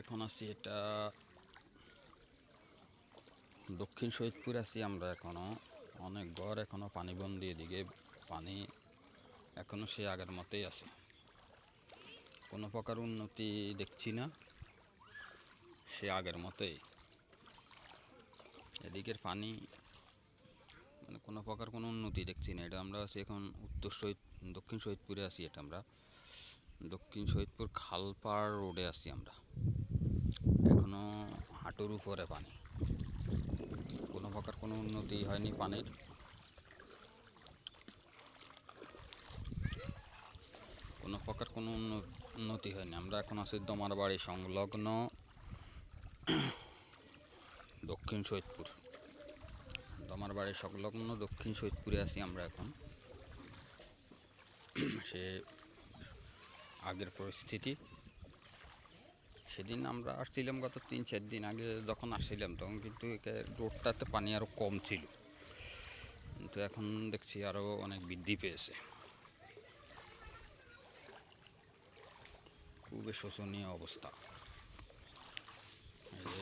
এখন আছি এটা দক্ষিণ সৈয়দপুর আছি আমরা এখনও। অনেক ঘর এখনও পানিবন্দি এদিকে পানি এখনও সে আগের মতোই আছে। কোনো প্রকার উন্নতি দেখছি না, সে আগের মতোই। এদিকের পানি মানে কোনো প্রকার কোনো উন্নতি দেখছি না। এটা আমরা আছি এখন উত্তর শহীদ দক্ষিণ শহীদপুরে আছি এটা আমরা। দক্ষিণ শহীদপুর খালপাড় রোডে আছি আমরা। এখনও হাঁটুর উপরে পানি। কোনো প্রকার কোনো উন্নতি হয়নি পানির। কোনো প্রকার কোনো উন্ন- উন্নতি হয়নি। আমরা এখন আছি দমার বাড়ি সংলগ্ন দক্ষিণ সৈয়দপুর। দমার বাড়ি সংলগ্ন দক্ষিণ সৈয়দপুরে আছি আমরা এখন। সে আগের পরিস্থিতি। সেদিন আমরা আসছিলাম গত তিন, চার দিন আগে যখন আসছিলাম, তখন কিন্তু রোডটাতে পানি আরও কম ছিল। কিন্তু এখন দেখছি আরও অনেক বৃদ্ধি পেয়েছে। খুবই শোচনীয় অবস্থা।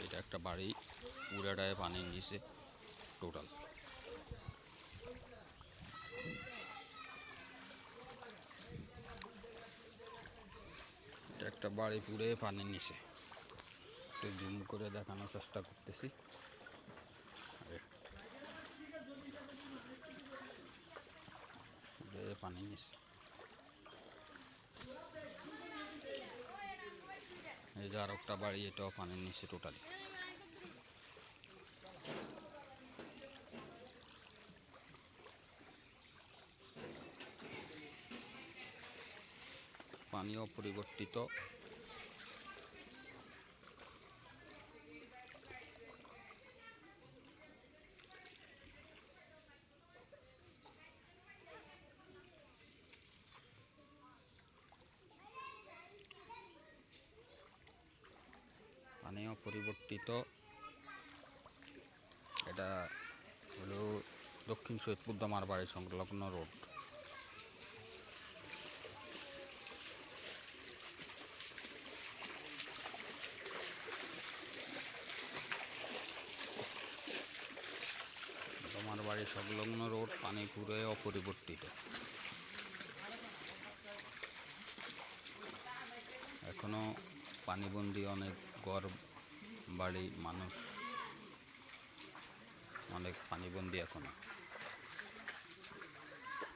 এটা একটা বাড়ি পুরাটায় পানি নিচে টোটাল। একটা বাড়ি পুড়ে পানির নিচে একটু জুম করে দেখানোর চেষ্টা করতেছি। পানি নিচে এই যে আর একটা বাড়ি, এটাও পানির নিচে টোটালি পানি অপরিবর্তিত পানি পরিবর্তিত। এটা হলো দক্ষিণ সৈয়দপুর দামার বাড়ি সংলগ্ন রোড। বাড়ি সংলগ্ন রোড পানি পুরে অপরিবর্তিত। এখনও পানিবন্দি অনেক ঘর বাড়ি মানুষ, অনেক পানিবন্দি এখনও।